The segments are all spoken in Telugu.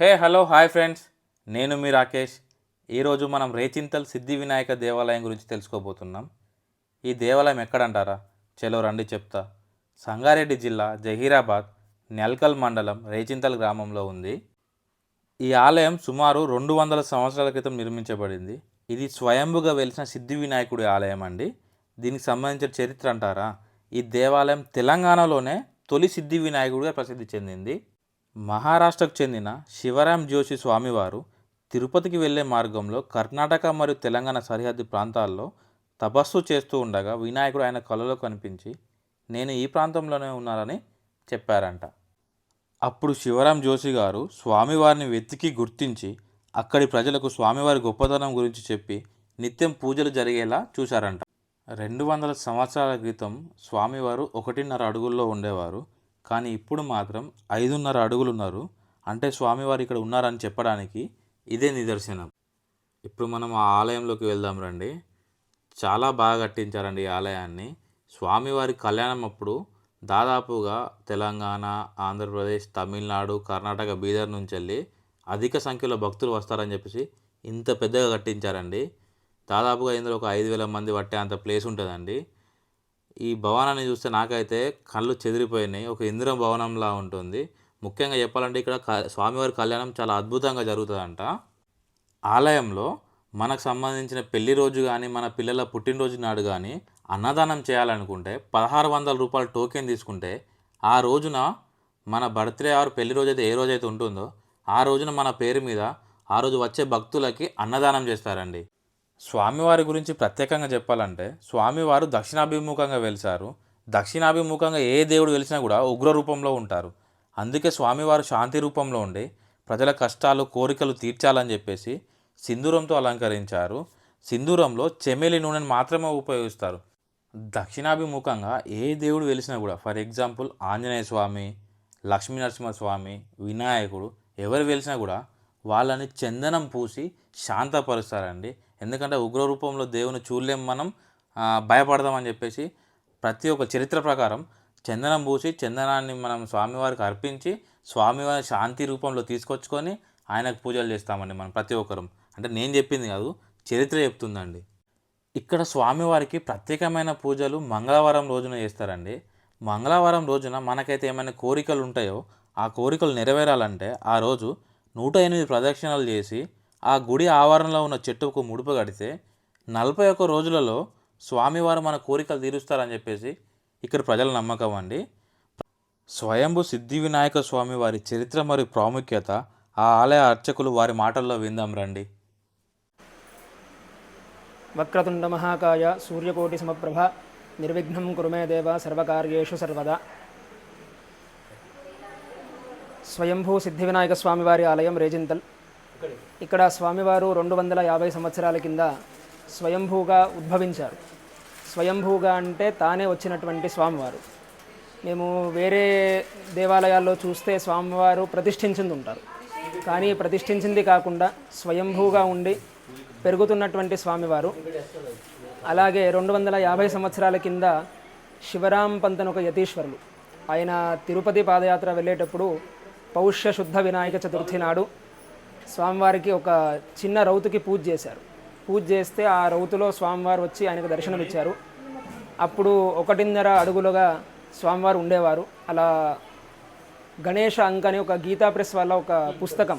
Hey hello hi friends. నేను మీ రాకేష్. ఈరోజు మనం రేచింతల్ సిద్ధి వినాయక దేవాలయం గురించి తెలుసుకోబోతున్నాం. ఈ దేవాలయం ఎక్కడంటారా? చలో రండి చెప్తా. సంగారెడ్డి జిల్లా జహీరాబాద్ నెల్కల్ మండలం రేచింతల్ గ్రామంలో ఉంది. ఈ ఆలయం సుమారు రెండు వందల సంవత్సరాల క్రితం నిర్మించబడింది. ఇది స్వయంభుగా వెలిసిన సిద్ధి వినాయకుడి ఆలయం అండి. దీనికి సంబంధించిన చరిత్ర అంటారా? ఈ దేవాలయం తెలంగాణలోనే తొలి సిద్ధి వినాయకుడిగా ప్రసిద్ధి చెందింది. మహారాష్ట్రకు చెందిన శివరాం జోషి స్వామివారు తిరుపతికి వెళ్ళే మార్గంలో కర్ణాటక మరియు తెలంగాణ సరిహద్దు ప్రాంతాల్లో తపస్సు చేస్తూ ఉండగా వినాయకుడు ఆయన కలలో కనిపించి నేను ఈ ప్రాంతంలోనే ఉన్నానని చెప్పారంట. అప్పుడు శివరాం జోషి గారు స్వామివారిని వెతికి గుర్తించి అక్కడి ప్రజలకు స్వామివారి గొప్పతనం గురించి చెప్పి నిత్యం పూజలు జరిగేలా చూశారంట. రెండు వందల సంవత్సరాల క్రితం స్వామివారు ఒకటిన్నర అడుగుల్లో ఉండేవారు. కానీ ఇప్పుడు మాత్రం ఐదున్నర అడుగులు ఉన్నారు అంటే స్వామివారు ఇక్కడ ఉన్నారని చెప్పడానికి ఇదే నిదర్శనం. ఇప్పుడు మనం ఆ ఆలయంలోకి వెళ్దాం రండి. చాలా బాగా కట్టించారండి ఈ ఆలయాన్ని. స్వామివారి కళ్యాణం అప్పుడు దాదాపుగా తెలంగాణ ఆంధ్రప్రదేశ్ తమిళనాడు కర్ణాటక బీదర్ నుంచి వెళ్ళి అధిక సంఖ్యలో భక్తులు వస్తారని చెప్పేసి ఇంత పెద్దగా కట్టించారండి. దాదాపుగా ఇందులో ఒక ఐదు వేల మంది పట్టే అంత ప్లేస్ ఉంటుందండి. ఈ భవనాన్ని చూస్తే నాకైతే కళ్ళు చెదిరిపోయినాయి. ఒక ఇందిర భవనంలా ఉంటుంది. ముఖ్యంగా చెప్పాలంటే ఇక్కడ క- స్వామివారి కళ్యాణం చాలా అద్భుతంగా జరుగుతుందంట. ఆలయంలో మనకు సంబంధించిన పెళ్ళి రోజు కానీ మన పిల్లల పుట్టినరోజు నాడు కానీ అన్నదానం చేయాలనుకుంటే పదహారు వందల రూపాయల టోకెన్ తీసుకుంటే ఆ రోజున మన బర్త్డే ఆరు పెళ్ళి రోజు అయితే ఏ రోజు అయితే ఉంటుందో ఆ రోజున మన పేరు మీద ఆ రోజు వచ్చే భక్తులకి అన్నదానం చేస్తారండి. స్వామివారి గురించి ప్రత్యేకంగా చెప్పాలంటే స్వామివారు దక్షిణాభిముఖంగా వెలిసారు. దక్షిణాభిముఖంగా ఏ దేవుడు వెలిసినా కూడా ఉగ్ర రూపంలో ఉంటారు. అందుకే స్వామివారు శాంతి రూపంలో ఉండి ప్రజల కష్టాలు కోరికలు తీర్చాలని చెప్పేసి సింధూరంతో అలంకరించారు. సింధూరంలో చెమేలి నూనెను మాత్రమే ఉపయోగిస్తారు. దక్షిణాభిముఖంగా ఏ దేవుడు వెలిసినా కూడా ఫర్ ఎగ్జాంపుల్ ఆంజనేయ స్వామి లక్ష్మీనరసింహస్వామి వినాయకుడు ఎవరు వెలిసినా కూడా వాళ్ళని చందనం పూసి శాంతపరుస్తారండి. ఎందుకంటే ఉగ్ర రూపంలో దేవుని చూడలేం మనం భయపడదామని చెప్పేసి ప్రతి ఒక్క చరిత్ర ప్రకారం చందనం పూసి చందనాన్ని మనం స్వామివారికి అర్పించి స్వామివారి శాంతి రూపంలో తీసుకొచ్చుకొని ఆయనకు పూజలు చేస్తామండి మనం ప్రతి ఒక్కరం. అంటే నేను చెప్పింది కాదు చరిత్ర చెప్తుందండి. ఇక్కడ స్వామివారికి ప్రత్యేకమైన పూజలు మంగళవారం రోజున చేస్తారండి. మంగళవారం రోజున మనకైతే ఏమైనా కోరికలు ఉంటాయో ఆ కోరికలు నెరవేరాలంటే ఆ రోజు నూట ఎనిమిది ప్రదక్షిణలు చేసి ఆ గుడి ఆవరణలో ఉన్న చెట్టుకు ముడుపు కడితే నలభై ఒక్క రోజులలో స్వామివారు మన కోరికలు తీరుస్తారని చెప్పేసి ఇక్కడ ప్రజల నమ్మకం అండి. స్వయంభు సిద్ధి వినాయక స్వామి వారి చరిత్ర మరియు ప్రాముఖ్యత ఆ ఆలయ అర్చకులు వారి మాటల్లో విందాం రండి. వక్రతుండ మహాకాయ సూర్యకోటి సమప్రభ నిర్విఘ్నం కురుమే దేవ సర్వకార్యేషు సర్వదా. స్వయంభూ సిద్ధి వినాయక స్వామివారి ఆలయం రేజింతల్ ఇక్కడ స్వామివారు రెండు వందల యాభై సంవత్సరాల కింద స్వయంభూగా ఉద్భవించారు. స్వయంభూగా అంటే తానే వచ్చినటువంటి స్వామివారు. మేము వేరే దేవాలయాల్లో చూస్తే స్వామివారు ప్రతిష్ఠించింది ఉంటారు కానీ ప్రతిష్ఠించింది కాకుండా స్వయంభూగా ఉండి పెరుగుతున్నటువంటి స్వామివారు. అలాగే రెండు వందల యాభై సంవత్సరాల కింద శివరాం పంతను ఒక యతీశ్వరులు. ఆయన తిరుపతి పాదయాత్ర వెళ్ళేటప్పుడు పౌష్య శుద్ధ వినాయక చతుర్థి నాడు స్వామివారికి ఒక చిన్న రౌతుకి పూజ చేశారు. పూజ చేస్తే ఆ రౌతులో స్వామివారు వచ్చి ఆయనకు దర్శనం ఇచ్చారు. అప్పుడు ఒకటిన్నర అడుగులుగా స్వామివారు ఉండేవారు. అలా గణేష అంక్ అని ఒక గీతా ప్రెస్ వాళ్ళ ఒక పుస్తకం.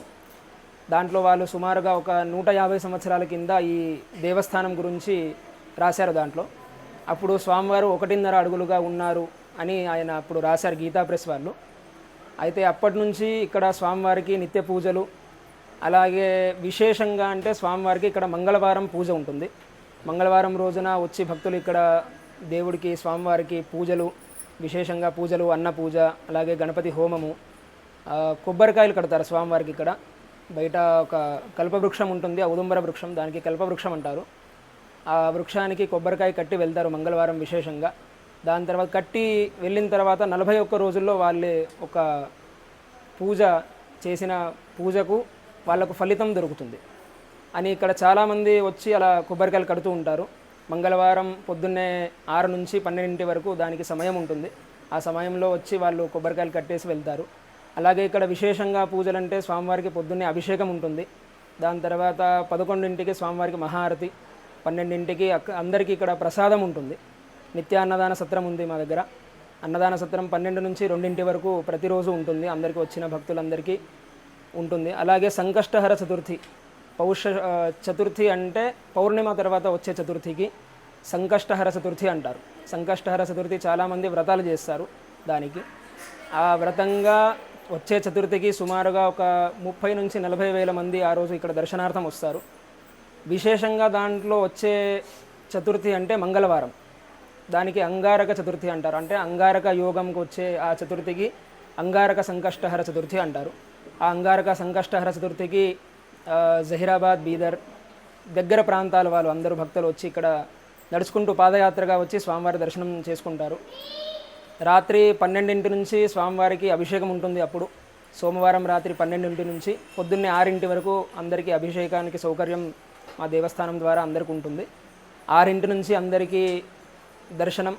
దాంట్లో వాళ్ళు సుమారుగా ఒక నూట యాభై సంవత్సరాల కింద ఈ దేవస్థానం గురించి రాశారు దాంట్లో. అప్పుడు స్వామివారు ఒకటిన్నర అడుగులుగా ఉన్నారు అని ఆయన అప్పుడు రాశారు గీతా ప్రెస్ వాళ్ళు. అయితే అప్పటి నుంచి ఇక్కడ స్వామివారికి నిత్య పూజలు అలాగే విశేషంగా అంటే స్వామివారికి ఇక్కడ మంగళవారం పూజ ఉంటుంది. మంగళవారం రోజున వచ్చి భక్తులు ఇక్కడ దేవుడికి స్వామివారికి పూజలు విశేషంగా పూజలు అన్న పూజ అలాగే గణపతి హోమము కొబ్బరికాయలు కడతారు స్వామివారికి ఇక్కడ. బయట ఒక కల్పవృక్షం ఉంటుంది ఔదుంబర వృక్షం దానికి కల్పవృక్షం అంటారు. ఆ వృక్షానికి కొబ్బరికాయ కట్టి వెళ్తారు మంగళవారం విశేషంగా. దాని తర్వాత కట్టి వెళ్ళిన తర్వాత నలభై ఒక్క రోజుల్లో వాళ్ళే ఒక పూజ చేసిన పూజకు వాళ్ళకు ఫలితం దొరుకుతుంది. అని ఇక్కడ చాలామంది వచ్చి అలా కొబ్బరికాయలు కడుతూ ఉంటారు. మంగళవారం పొద్దున్నే ఆరు నుంచి పన్నెండింటి వరకు దానికి సమయం ఉంటుంది. ఆ సమయంలో వచ్చి వాళ్ళు కొబ్బరికాయలు కట్టేసి వెళ్తారు. అలాగే ఇక్కడ విశేషంగా పూజలంటే స్వామివారికి పొద్దున్నే అభిషేకం ఉంటుంది. దాని తర్వాత పదకొండింటికి స్వామివారికి మహారతి పన్నెండింటికి అక్క అందరికీ ఇక్కడ ప్రసాదం ఉంటుంది. నిత్య అన్నదాన సత్రం ఉంది మా దగ్గర. అన్నదాన సత్రం పన్నెండు నుంచి రెండింటి వరకు ప్రతిరోజు ఉంటుంది. అందరికీ వచ్చిన భక్తులందరికీ ఉంటుంది. అలాగే సంకష్టహర చతుర్థి పౌష చతుర్థి అంటే పౌర్ణిమ తర్వాత వచ్చే చతుర్థికి సంకష్టహర చతుర్థి అంటారు. సంకష్టహర చతుర్థి చాలామంది వ్రతాలు చేస్తారు దానికి. ఆ వ్రతంగా వచ్చే చతుర్థికి సుమారుగా ఒక ముప్పై నుంచి నలభై వేల మంది ఆ రోజు ఇక్కడ దర్శనార్థం వస్తారు. విశేషంగా దాంట్లో వచ్చే చతుర్థి అంటే మంగళవారం. దానికి అంగారక చతుర్థి అంటారు. అంటే అంగారక యోగంకి వచ్చే ఆ చతుర్థికి అంగారక సంకష్టహర చతుర్థి అంటారు. ఆ అంగారక సంకష్టహర చతుర్థికి జహీరాబాద్ బీదర్ దగ్గర ప్రాంతాల వాళ్ళు అందరూ భక్తులు వచ్చి ఇక్కడ నడుచుకుంటూ పాదయాత్రగా వచ్చి స్వామివారి దర్శనం చేసుకుంటారు. రాత్రి పన్నెండింటి నుంచి స్వామివారికి అభిషేకం ఉంటుంది అప్పుడు. సోమవారం రాత్రి పన్నెండింటి నుంచి పొద్దున్నే ఆరింటి వరకు అందరికీ అభిషేకానికి సౌకర్యం మా దేవస్థానం ద్వారా అందరికీ ఉంటుంది. ఆరింటి నుంచి అందరికీ దర్శనం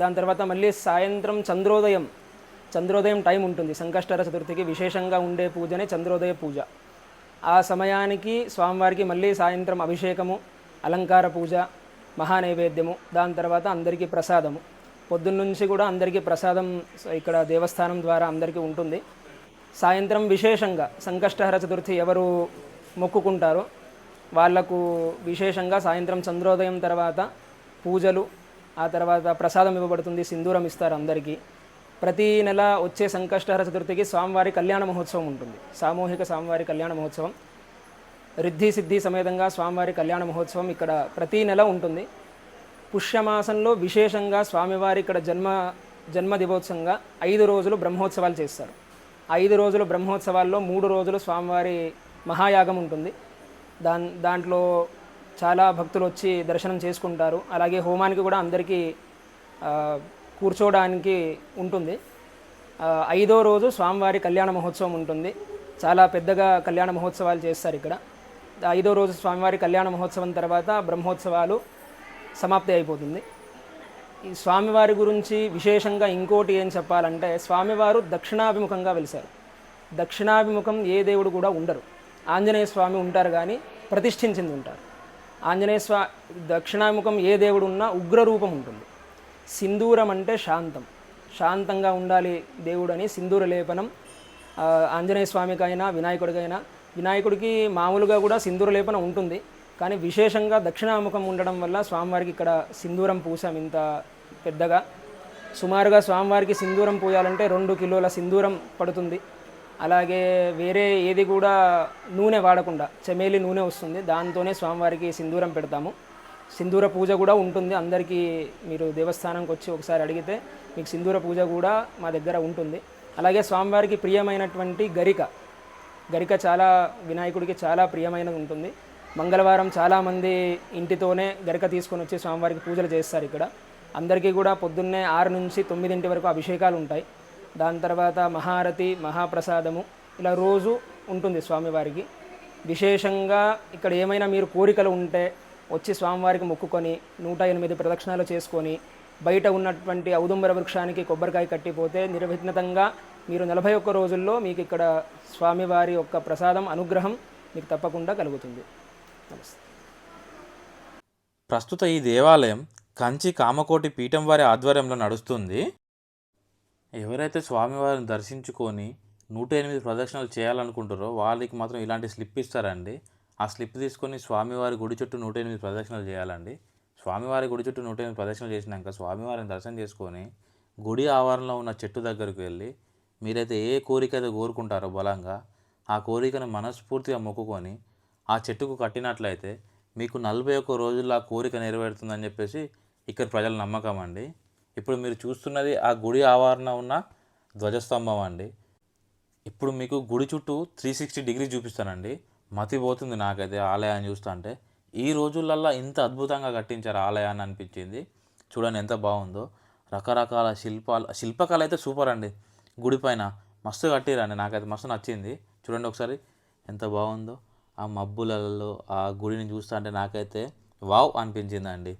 దాని తర్వాత మళ్ళీ సాయంత్రం చంద్రోదయం చంద్రోదయం టైం ఉంటుంది. సంకష్టర చతుర్థికి విశేషంగా ఉండే పూజనే చంద్రోదయ పూజ. ఆ సమయానికి స్వామివారికి మళ్ళీ సాయంత్రం అభిషేకము అలంకార పూజ మహానైవేద్యము దాని తర్వాత అందరికీ ప్రసాదము. పొద్దున్నుంచి కూడా అందరికీ ప్రసాదం ఇక్కడ దేవస్థానం ద్వారా అందరికీ ఉంటుంది. సాయంత్రం విశేషంగా సంకష్టహర చతుర్థి ఎవరు మొక్కుకుంటారో వాళ్ళకు విశేషంగా సాయంత్రం చంద్రోదయం తర్వాత పూజలు ఆ తర్వాత ప్రసాదం ఇవ్వబడుతుంది. సింధూరం ఇస్తారు అందరికీ. ప్రతి నెల వచ్చే సంకష్టహర చతుర్థికి స్వామివారి కళ్యాణ మహోత్సవం ఉంటుంది. సామూహిక స్వామివారి కళ్యాణ మహోత్సవం. రిద్ధి సిద్ధి సమేతంగా స్వామివారి కళ్యాణ మహోత్సవం ఇక్కడ ప్రతి నెల ఉంటుంది. పుష్యమాసంలో విశేషంగా స్వామివారి ఇక్కడ జన్మ జన్మ దివోత్సవంగా ఐదు రోజులు బ్రహ్మోత్సవాలు చేస్తారు. ఐదు రోజులు బ్రహ్మోత్సవాల్లో మూడు రోజులు స్వామివారి మహాయాగం ఉంటుంది. దాన్ దాంట్లో చాలా భక్తులు వచ్చి దర్శనం చేసుకుంటారు. అలాగే హోమానికి కూడా అందరికీ కూర్చోవడానికి ఉంటుంది. ఐదో రోజు స్వామివారి కళ్యాణ మహోత్సవం ఉంటుంది. చాలా పెద్దగా కళ్యాణ మహోత్సవాలు చేస్తారు ఇక్కడ. ఐదో రోజు స్వామివారి కళ్యాణ మహోత్సవం తర్వాత బ్రహ్మోత్సవాలు సమాప్తి అయిపోతుంది. ఈ స్వామివారి గురించి విశేషంగా ఇంకోటి ఏం చెప్పాలంటే స్వామివారు దక్షిణాభిముఖంగా వెలిశారు. దక్షిణాభిముఖం ఏ దేవుడు కూడా ఉండరు. ఆంజనేయ స్వామి ఉంటారు కానీ ప్రతిష్ఠించింది ఉంటారు. ఆంజనేయ స్వా దక్షిణాభిముఖం ఏ దేవుడు ఉన్నా ఉగ్రరూపం ఉంటుంది. సింధూరం అంటే శాంతం. శాంతంగా ఉండాలి దేవుడని సింధూర లేపనం. ఆంజనేయ స్వామికైనా వినాయకుడికైనా. వినాయకుడికి మామూలుగా కూడా సింధూర లేపనం ఉంటుంది. కానీ విశేషంగా దక్షిణాముఖం ఉండడం వల్ల స్వామివారికి ఇక్కడ సింధూరం పూసాం ఇంత పెద్దగా. సుమారుగా స్వామివారికి సింధూరం పూయాలంటే రెండు కిలోల సింధూరం పడుతుంది. అలాగే వేరే ఏది కూడా నూనె వాడకుండా చమేలి నూనె వస్తుంది. దాంతోనే స్వామివారికి సింధూరం పెడతాము. సింధూర పూజ కూడా ఉంటుంది. అందరికీ మీరు దేవస్థానంకి వచ్చి ఒకసారి అడిగితే మీకు సింధూర పూజ కూడా మా దగ్గర ఉంటుంది. అలాగే స్వామివారికి ప్రియమైనటువంటి గరిక. గరిక చాలా వినాయకుడికి చాలా ప్రియమైనది ఉంటుంది. మంగళవారం చాలామంది ఇంటితోనే గరిక తీసుకొని వచ్చి స్వామివారికి పూజలు చేస్తారు ఇక్కడ. అందరికీ కూడా పొద్దున్నే ఆరు నుంచి తొమ్మిదింటి వరకు అభిషేకాలు ఉంటాయి. దాని తర్వాత మహారతి మహాప్రసాదము ఇలా రోజు ఉంటుంది స్వామివారికి. విశేషంగా ఇక్కడ ఏమైనా మీరు కోరికలు ఉంటే వచ్చి స్వామివారికి మొక్కుకొని నూట ఎనిమిది ప్రదక్షిణాలు చేసుకొని బయట ఉన్నటువంటి ఔదుంబర వృక్షానికి కొబ్బరికాయ కట్టిపోతే నిర్విఘ్నతంగా మీరు నలభై ఒక్క రోజుల్లో మీకు ఇక్కడ స్వామివారి యొక్క ప్రసాదం అనుగ్రహం మీకు తప్పకుండా కలుగుతుంది. నమస్తే. ప్రస్తుత ఈ దేవాలయం కంచి కామకోటి పీఠం వారి ఆధ్వర్యంలో నడుస్తుంది. ఎవరైతే స్వామివారిని దర్శించుకొని నూట ఎనిమిది ప్రదక్షిణలు చేయాలనుకుంటారో వాళ్ళకి మాత్రం ఇలాంటి స్లిప్ ఇస్తారండి. ఆ స్లిప్ తీసుకొని స్వామివారి గుడి చుట్టూ నూట ఎనిమిది ప్రదక్షిణలు చేయాలండి. స్వామివారి గుడి చుట్టూ నూట ఎనిమిది ప్రదక్షిణలు చేసినాక స్వామివారిని దర్శనం చేసుకొని గుడి ఆవరణలో ఉన్న చెట్టు దగ్గరకు వెళ్ళి మీరైతే ఏ కోరిక అయితే కోరుకుంటారో బలంగా ఆ కోరికను మనస్ఫూర్తిగా మొక్కుకొని ఆ చెట్టుకు కట్టినట్లయితే మీకు నలభై ఒక్క రోజుల్లో ఆ కోరిక నెరవేరుతుందని చెప్పేసి ఇక్కడ ప్రజల నమ్మకం అండి. ఇప్పుడు మీరు చూస్తున్నది ఆ గుడి ఆవరణ ఉన్న ధ్వజస్తంభం అండి. ఇప్పుడు మీకు గుడి చుట్టూ త్రీ సిక్స్టీ డిగ్రీ చూపిస్తానండి. మతి పోతుంది నాకైతే ఆలయాన్ని చూస్తా అంటే ఈ రోజులల్లో ఇంత అద్భుతంగా కట్టించారు ఆలయాన్ని అనిపించింది. చూడండి ఎంత బాగుందో. రకరకాల శిల్పాలు శిల్పకళ అయితే సూపర్ అండి. గుడి పైన మస్తు కట్టిరండి. నాకైతే మస్తు నచ్చింది. చూడండి ఒకసారి ఎంత బాగుందో. ఆ మబ్బులలో ఆ గుడిని చూస్తా అంటే నాకైతే వావ్ అనిపించిందండి.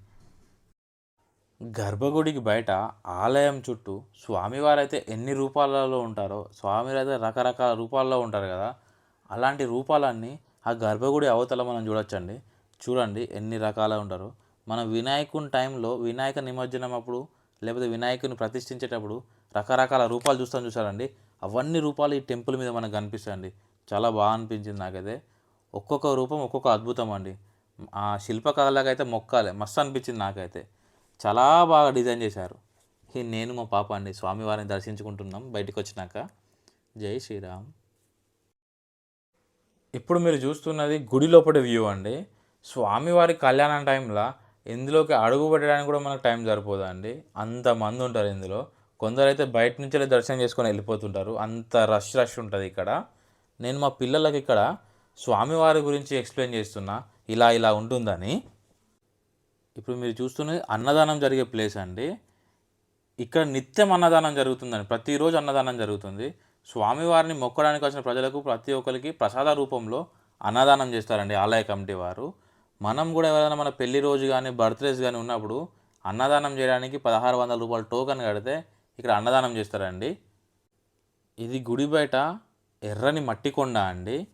గర్భగుడికి బయట ఆలయం చుట్టూ స్వామివారైతే ఎన్ని రూపాలలో ఉంటారో స్వామివారు అయితే రకరకాల రూపాల్లో ఉంటారు కదా. అలాంటి రూపాలన్నీ ఆ గర్భగుడి అవతల మనం చూడొచ్చండి. చూడండి ఎన్ని రకాల ఉంటారు. మన వినాయకుని టైంలో వినాయక నిమజ్జనం అప్పుడు లేకపోతే వినాయకుని ప్రతిష్ఠించేటప్పుడు రకరకాల రూపాలు చూస్తాం చూసారండి. అవన్నీ రూపాలు ఈ టెంపుల్ మీద మనకు కనిపిస్తాయండి. చాలా బాగా అనిపించింది నాకైతే. ఒక్కొక్క రూపం ఒక్కొక్క అద్భుతం అండి. ఆ శిల్పకళలకు అయితే మస్తు అనిపించింది నాకైతే. చాలా బాగా డిజైన్ చేశారు. ఈ నేను మా పాప అండి స్వామివారిని దర్శించుకుంటున్నాం బయటకు వచ్చినాక. జై శ్రీరామ్. ఇప్పుడు మీరు చూస్తున్నది గుడి లోపల వ్యూ అండి. స్వామివారి కళ్యాణం టైంలో ఇందులోకి అడుగు పెట్టడానికి కూడా మనకు టైం సరిపోదండి అంతమంది ఉంటారు ఇందులో. కొందరైతే బయట నుంచే దర్శనం చేసుకొని వెళ్ళిపోతుంటారు. అంత రష్ రష్ ఉంటుంది ఇక్కడ. నేను మా పిల్లలకి ఇక్కడ స్వామివారి గురించి ఎక్స్ప్లెయిన్ చేస్తున్నా. ఇలా ఇలా ఉంటుందని. ఇప్పుడు మీరు చూస్తున్నది అన్నదానం జరిగే ప్లేస్ అండి. ఇక్కడ నిత్యం అన్నదానం జరుగుతుందండి. ప్రతిరోజు అన్నదానం జరుగుతుంది. స్వామివారిని మొక్కడానికి వచ్చిన ప్రజలకు ప్రతి ఒక్కరికి ప్రసాద రూపంలో అన్నదానం చేస్తారండి ఆలయ కమిటీ వారు. మనం కూడా ఎవరైనా మన పెళ్ళి రోజు కానీ బర్త్డేస్ కానీ ఉన్నప్పుడు అన్నదానం చేయడానికి పదహారు వందల రూపాయలు టోకన్ కడితే ఇక్కడ అన్నదానం చేస్తారండి. ఇది గుడి బయట ఎర్రని మట్టి కొండ అండి.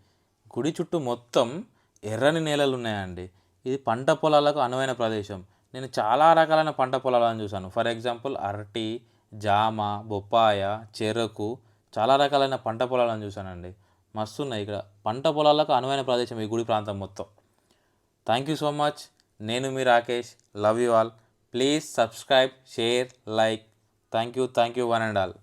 గుడి చుట్టూ మొత్తం ఎర్రని నేలలు ఉన్నాయండి. ఇది పంట పొలాలకు అనువైన ప్రదేశం. నేను చాలా రకాలైన పంట పొలాలను చూశాను. ఫర్ ఎగ్జాంపుల్ అరటి జామ బొప్పాయ చెరకు చాలా రకాలైన పంట పొలాలను చూశానండి. మస్తు ఉన్నాయి ఇక్కడ. పంట పొలాలకు అనువైన ప్రదేశం ఈ గుడి ప్రాంతం మొత్తం. థ్యాంక్ యూ సో మచ్ నేను మీ Rakesh. Love you all please subscribe share like thank you thank you one and all